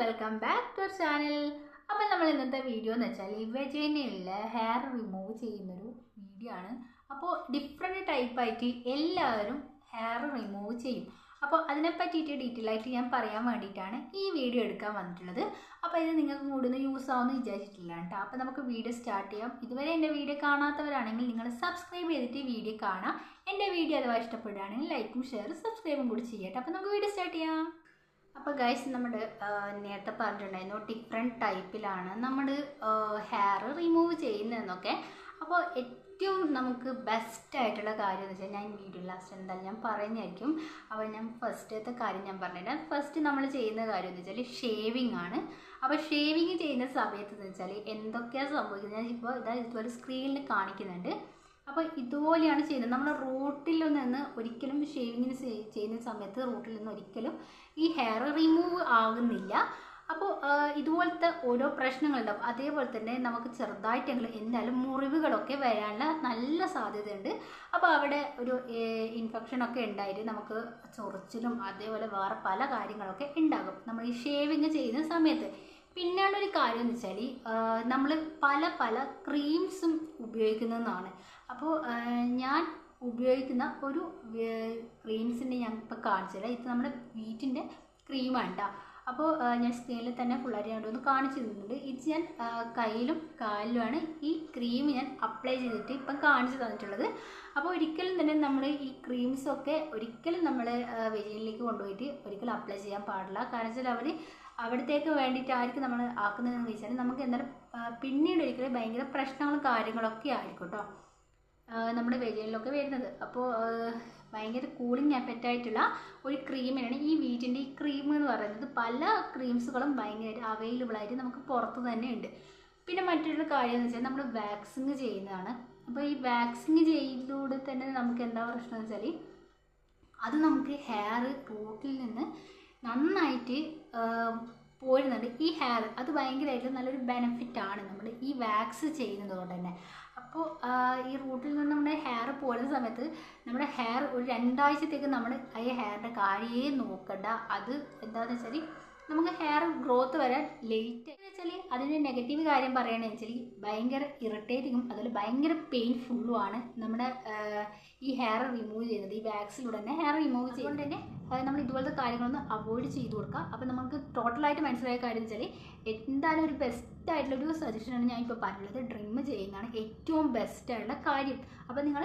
Welcome back to our channel അപ്പം നമ്മൾ ഇന്നത്തെ വീഡിയോ എന്ന് വെച്ചാൽ ഇവജനിലുള്ള ഹെയർ റിമൂവ് ചെയ്യുന്നൊരു വീഡിയോ ആണ്. അപ്പോൾ ഡിഫറെന്റ് ടൈപ്പായിട്ട് എല്ലാവരും ഹെയർ റിമൂവ് ചെയ്യും. അപ്പോൾ അതിനെ പറ്റിയിട്ട് ഡീറ്റെയിൽ ആയിട്ട് ഞാൻ പറയാൻ വേണ്ടിയിട്ടാണ് ഈ വീഡിയോ എടുക്കാൻ വന്നിട്ടുള്ളത്. അപ്പോൾ ഇത് നിങ്ങൾക്ക് കൂടുതൽ യൂസ് ആവുമെന്ന് വിചാരിച്ചിട്ടില്ല കേട്ടോ. അപ്പോൾ നമുക്ക് വീഡിയോ സ്റ്റാർട്ട് ചെയ്യാം. ഇതുവരെ എന്റെ വീഡിയോ കാണാത്തവരാണെങ്കിൽ നിങ്ങൾ സബ്സ്ക്രൈബ് ചെയ്തിട്ട് വീഡിയോ കാണാം. എന്റെ വീഡിയോ അഥവാ ഇഷ്ടപ്പെടുകയാണെങ്കിൽ ലൈക്കും ഷെയറും സബ്സ്ക്രൈബും കൂടി ചെയ്യട്ടെ. അപ്പോൾ നമുക്ക് വീഡിയോ സ്റ്റാർട്ട് ചെയ്യാം. അപ്പോൾ ഗൈസ് നമ്മുടെ നേരത്തെ പറഞ്ഞിട്ടുണ്ടായിരുന്നു ഡിഫറെന്റ് ടൈപ്പിലാണ് നമ്മൾ ഹെയർ റിമൂവ് ചെയ്യുന്നതെന്നൊക്കെ. അപ്പോൾ ഏറ്റവും നമുക്ക് ബെസ്റ്റ് ആയിട്ടുള്ള കാര്യം എന്ന് വെച്ചാൽ ഞാൻ വീഡിയോ ലാസ്റ്റ് എന്തായാലും ഞാൻ പറയുന്നതായിരിക്കും. അപ്പോൾ ഞാൻ ഫസ്റ്റത്തെ കാര്യം ഞാൻ പറഞ്ഞുതരാം. ഫസ്റ്റ് നമ്മൾ ചെയ്യുന്ന കാര്യം എന്ന് വെച്ചാൽ ഷേവിങ് ആണ്. അപ്പോൾ ഷേവിങ് ചെയ്യുന്ന സമയത്ത് എന്ന് വെച്ചാൽ എന്തൊക്കെയാണ് സംഭവിക്കുന്നത്? ഞാൻ ഇപ്പോൾ ഇതാ ഇതുപോലെ സ്ക്രീനിൽ കാണിക്കുന്നുണ്ട്. അപ്പോൾ ഇതുപോലെയാണ് ചെയ്യുന്നത്. നമ്മൾ റൂട്ടിൽ നിന്ന് ഒരിക്കലും ഷേവിങ്ങിന് ചെയ്യുന്ന സമയത്ത് റൂട്ടിൽ നിന്ന് ഒരിക്കലും ഈ ഹെയർ റിമൂവ് ആകുന്നില്ല. അപ്പോൾ ഇതുപോലത്തെ ഓരോ പ്രശ്നങ്ങളുണ്ടാവും. അതേപോലെ തന്നെ നമുക്ക് ചെറുതായിട്ടെങ്കിലും എന്തായാലും മുറിവുകളൊക്കെ വരാനുള്ള നല്ല സാധ്യതയുണ്ട്. അപ്പോൾ അവിടെ ഒരു ഇൻഫെക്ഷൻ ഒക്കെ ഉണ്ടായിട്ട് നമുക്ക് ചൊറിച്ചിലും അതേപോലെ വേറെ പല കാര്യങ്ങളൊക്കെ ഉണ്ടാകും. നമ്മൾ ഈ ഷേവിങ് ചെയ്യുന്ന സമയത്ത് പിന്നെയുള്ള ഒരു കാര്യം എന്ന് വെച്ചാൽ നമ്മൾ പല പല ക്രീംസും ഉപയോഗിക്കുന്നതാണ്. അപ്പോൾ ഞാൻ ഉപയോഗിക്കുന്ന ഒരു ക്രീംസിന്റെ ഞാൻ ഇപ്പോൾ കാണിച്ചില്ല ഇത് നമ്മുടെ വീറ്റിന്റെ ക്രീമാണ് കേട്ടോ അപ്പോൾ ഞാൻ സ്ക്രീനിൽ തന്നെ പിള്ളേരെ ഒന്ന് കാണിച്ചു തന്നിട്ടുണ്ട്. ഇത് ഞാൻ കയ്യിലും കാലിലുമാണ് ഈ ക്രീം ഞാൻ അപ്ലൈ ചെയ്തിട്ട് ഇപ്പം കാണിച്ചു തന്നിട്ടുള്ളത്. അപ്പോൾ ഒരിക്കലും തന്നെ നമ്മൾ ഈ ക്രീംസൊക്കെ ഒരിക്കലും നമ്മൾ വെജിനിലേക്ക് കൊണ്ടുപോയിട്ട് ഒരിക്കലും അപ്ലൈ ചെയ്യാൻ പാടില്ല. കാരണം വെച്ചാൽ അവർ അവിടത്തേക്ക് വേണ്ടിയിട്ട് ആയിരിക്കും നമ്മൾ ആക്കുന്നതെന്ന് വെച്ചാൽ നമുക്ക് എന്തായാലും പിന്നീട് ഒരിക്കലും ഭയങ്കര പ്രശ്നങ്ങളും കാര്യങ്ങളൊക്കെ ആയിരിക്കും കേട്ടോ നമ്മുടെ വെജിനിലൊക്കെ വരുന്നത്. അപ്പോൾ ഭയങ്കര കൂളിംഗ് എഫക്റ്റ് ആയിട്ടുള്ള ഒരു ക്രീമിനാണ് ഈ വീറ്റിന്റെ ഈ ക്രീം എന്ന് പറയുന്നത്. പല ക്രീംസുകളും ഭയങ്കര അവൈലബിൾ ആയിട്ട് നമുക്ക് പുറത്ത് തന്നെ ഉണ്ട്. പിന്നെ മറ്റൊരു കാര്യം എന്ന് വെച്ചാൽ നമ്മൾ വാക്സിങ് ചെയ്യുന്നതാണ്. അപ്പോൾ ഈ വാക്സിങ് ചെയ്തതിലൂടെ തന്നെ നമുക്ക് എന്താ പ്രശ്നം എന്ന് വെച്ചാൽ അത് നമുക്ക് ഹെയർ റൂട്ടിൽ നിന്ന് നന്നായിട്ട് പോരുന്നുണ്ട്. ഈ ഹെയർ അത് ഭയങ്കരമായിട്ട് നല്ലൊരു ബെനിഫിറ്റ് ആണ് നമ്മൾ ഈ വാക്സ് ചെയ്യുന്നത് കൊണ്ട് തന്നെ അപ്പോൾ ഈ റൂട്ടിൽ നിന്ന് നമ്മുടെ ഹെയർ പോരുന്ന സമയത്ത് നമ്മുടെ ഹെയർ ഒരു രണ്ടാഴ്ചത്തേക്ക് നമ്മൾ ഈ ഹെയറിന്റെ കാര്യേ നോക്കണ്ട. അത് എന്താണെന്ന് വെച്ചാൽ നമുക്ക് ഹെയർ ഗ്രോത്ത് വരാൻ ലേറ്റ് വെച്ചാൽ അതിന്റെ നെഗറ്റീവ് കാര്യം പറയുകയാണെന്ന് വെച്ചാൽ ഭയങ്കര ഇറിറ്റേറ്റിങ്ങും അതുപോലെ ഭയങ്കര പെയിൻഫുള്ളുമാണ് നമ്മുടെ ഈ ഹെയർ റിമൂവ് ചെയ്യുന്നത് ഈ വാക്സിലൂടെ തന്നെ ഹെയർ റിമൂവ് ചെയ്യുന്നത്. തന്നെ നമ്മൾ ഇതുപോലത്തെ കാര്യങ്ങളൊന്നും അവോയ്ഡ് ചെയ്തു കൊടുക്കുക. അപ്പോൾ നമുക്ക് ടോട്ടലായിട്ട് മനസ്സിലായ കാര്യം വെച്ചാൽ എന്തായാലും ഒരു ബെസ്റ്റ് ആയിട്ടുള്ള ഒരു സജഷനാണ് ഞാൻ ഇപ്പോൾ പറഞ്ഞത്. ഡ്രിം ചെയ്യുന്നതാണ് ഏറ്റവും ബെസ്റ്റ് ആയിട്ടുള്ള കാര്യം. അപ്പോൾ നിങ്ങൾ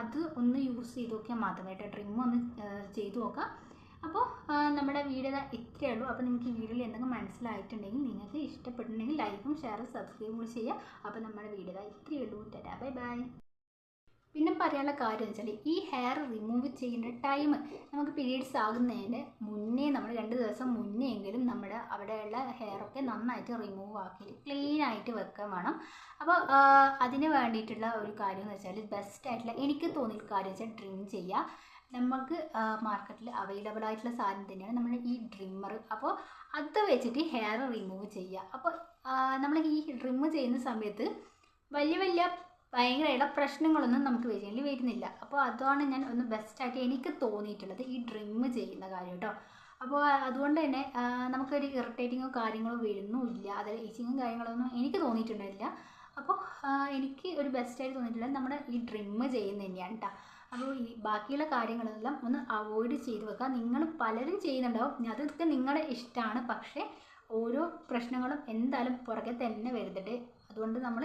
അത് ഒന്ന് യൂസ് ചെയ്ത് നോക്കിയാൽ മാത്രമേ കേട്ടോ ഡ്രിം ഒന്ന് ചെയ്തു നോക്കാം അപ്പോൾ നമ്മുടെ വീഡിയോ ഇത്രയേ ഉള്ളൂ. അപ്പോൾ നിങ്ങൾക്ക് ഈ വീഡിയോയിൽ എന്തെങ്കിലും മനസ്സിലായിട്ടുണ്ടെങ്കിൽ നിങ്ങൾക്ക് ഇഷ്ടപ്പെട്ടിട്ടുണ്ടെങ്കിൽ ലൈക്കും ഷെയറും സബ്സ്ക്രൈബും കൂടി ചെയ്യുക. അപ്പോൾ നമ്മുടെ വീഡിയോ ഇത്രയേ ഉള്ളൂ. ടാറ്റാ. Bye bye. പിന്നെ പറയാനുള്ള കാര്യം വെച്ചാൽ ഈ ഹെയർ റിമൂവ് ചെയ്യേണ്ട ടൈം നമുക്ക് പീരീഡ്സ് ആകുന്നതിന് മുന്നേ നമ്മൾ രണ്ട് ദിവസം മുന്നേ എങ്കിലും നമ്മുടെ അവിടെയുള്ള ഹെയറൊക്കെ നന്നായിട്ട് റിമൂവ് ആക്കി ക്ലീൻ ആയിട്ട് വെക്കാൻ വേണം. അപ്പോൾ അതിന് വേണ്ടിയിട്ടുള്ള ഒരു കാര്യം എന്ന് വെച്ചാൽ ബെസ്റ്റ് ആയിട്ടുള്ള എനിക്ക് തോന്നിയ കാര്യം വെച്ചാൽ ഡ്രിം ചെയ്യുക. നമുക്ക് മാർക്കറ്റിൽ അവൈലബിൾ ആയിട്ടുള്ള സാധനം തന്നെയാണ് നമ്മൾ ഈ ഡ്രിമ്മർ അപ്പോൾ അത് വെച്ചിട്ട് ഹെയർ റിമൂവ് ചെയ്യുക. അപ്പോൾ നമ്മൾ ഈ ഡ്രിം ചെയ്യുന്ന സമയത്ത് വലിയ വലിയ ഭയങ്കരമായിട്ടുള്ള പ്രശ്നങ്ങളൊന്നും നമുക്ക് വെജിനിൽ വരുന്നില്ല. അപ്പോൾ അതാണ് ഞാൻ ഒന്ന് ബെസ്റ്റായിട്ട് എനിക്ക് തോന്നിയിട്ടുള്ളത് ഈ ഡ്രിം ചെയ്യുന്ന കാര്യം കേട്ടോ. അപ്പോൾ അതുകൊണ്ട് തന്നെ നമുക്കൊരു ഇറിറ്റേറ്റിങ്ങോ കാര്യങ്ങളോ വരുന്നുമില്ല അതായത് ഈച്ചിങ്ങും കാര്യങ്ങളൊന്നും എനിക്ക് തോന്നിയിട്ടുണ്ടായില്ല അപ്പോൾ എനിക്ക് ഒരു ബെസ്റ്റായിട്ട് തോന്നിയിട്ടുള്ളത് നമ്മുടെ ഈ ഡ്രിം ചെയ്യുന്നത് തന്നെയാണ് കേട്ടോ. അപ്പോൾ ഈ ബാക്കിയുള്ള കാര്യങ്ങളെല്ലാം ഒന്ന് അവോയ്ഡ് ചെയ്ത് വെക്കുക. നിങ്ങൾ പലരും ചെയ്യുന്നുണ്ടാവും. അതൊക്കെ നിങ്ങളുടെ ഇഷ്ടമാണ് പക്ഷേ ഓരോ പ്രശ്നങ്ങളും എന്തായാലും പുറകെ തന്നെ വരുന്നുണ്ട്. അതുകൊണ്ട് നമ്മൾ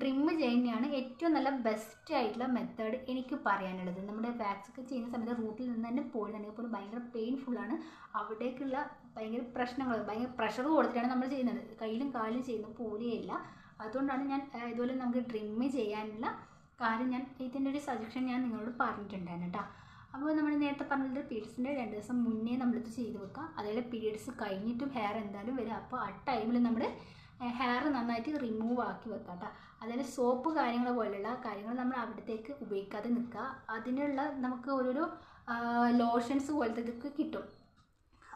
ഡ്രിം ചെയ്യുന്നതാണ് ഏറ്റവും നല്ല ബെസ്റ്റ് ആയിട്ടുള്ള മെത്തേഡ് എനിക്ക് പറയാനുള്ളത്. നമ്മുടെ വാക്സ് ഒക്കെ ചെയ്യുന്ന സമയത്ത് റൂട്ടിൽ നിന്ന് തന്നെ പോയിരുന്നുണ്ടെങ്കിൽ പോലും ഭയങ്കര പെയിൻഫുള്ളാണ് അവിടേക്കുള്ള ഭയങ്കര പ്രശ്നങ്ങൾ ഭയങ്കര പ്രഷർ കൊടുത്തിട്ടാണ് നമ്മൾ ചെയ്യുന്നത്. കയ്യിലും കാലിലും ചെയ്യുന്ന പോലെയല്ല. അതുകൊണ്ടാണ് ഞാൻ ഇതുപോലെ നമുക്ക് ഡ്രിം ചെയ്യാനുള്ള കാര്യം ഞാൻ ഇതിന്റെ ഒരു സജഷൻ ഞാൻ നിങ്ങളോട് പറഞ്ഞിട്ടുണ്ടായിരുന്നു കേട്ടോ. അപ്പോൾ നമ്മൾ നേരത്തെ പറഞ്ഞത് പീരീഡ്സിന്റെ രണ്ട് ദിവസം മുന്നേ നമ്മളിത് ചെയ്ത് വെക്കുക അതായത് പീരീഡ്സ് കഴിഞ്ഞിട്ടും ഹെയർ എന്തായാലും വരിക അപ്പോൾ ആ ടൈമിൽ നമ്മൾ ഹെയർ നന്നായിട്ട് റിമൂവ് ആക്കി വെക്കുക കേട്ടോ. അതായത് സോപ്പ് കാര്യങ്ങൾ പോലെയുള്ള കാര്യങ്ങൾ നമ്മൾ അവിടത്തേക്ക് ഉപയോഗിക്കാതെ നിൽക്കുക. അതിനുള്ള നമുക്ക് ഓരോരോ ലോഷൻസ് പോലത്തെ ഇതൊക്കെ കിട്ടും.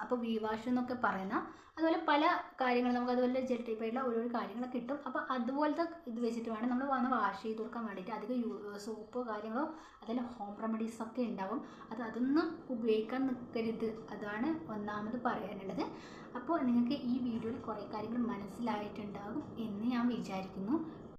അപ്പോൾ വി വാഷ് എന്നൊക്കെ പറയുന്ന അതുപോലെ പല കാര്യങ്ങളും നമുക്ക് അതുപോലെ ജെൽ ടൈപ്പായിട്ടുള്ള ഓരോരോ ഓരോ കാര്യങ്ങളൊക്കെ കിട്ടും. അപ്പോൾ അതുപോലത്തെ ഇത് വെച്ചിട്ട് വേണം നമ്മൾ വന്ന് വാഷ് ചെയ്ത് കൊടുക്കാൻ വേണ്ടിയിട്ട്. അധികം സോപ്പോ കാര്യങ്ങളോ അതുപോലെ ഹോം റെമഡീസ് ഒക്കെ ഉണ്ടാവും അത് അതൊന്നും ഉപയോഗിക്കാൻ നിൽക്കരുത് അതാണ് ഒന്നാമത് പറയാനുള്ളത്. അപ്പോൾ നിങ്ങൾക്ക് ഈ വീഡിയോയിൽ കുറേ കാര്യങ്ങൾ മനസ്സിലായിട്ടുണ്ടാകും എന്ന് ഞാൻ വിചാരിക്കുന്നു.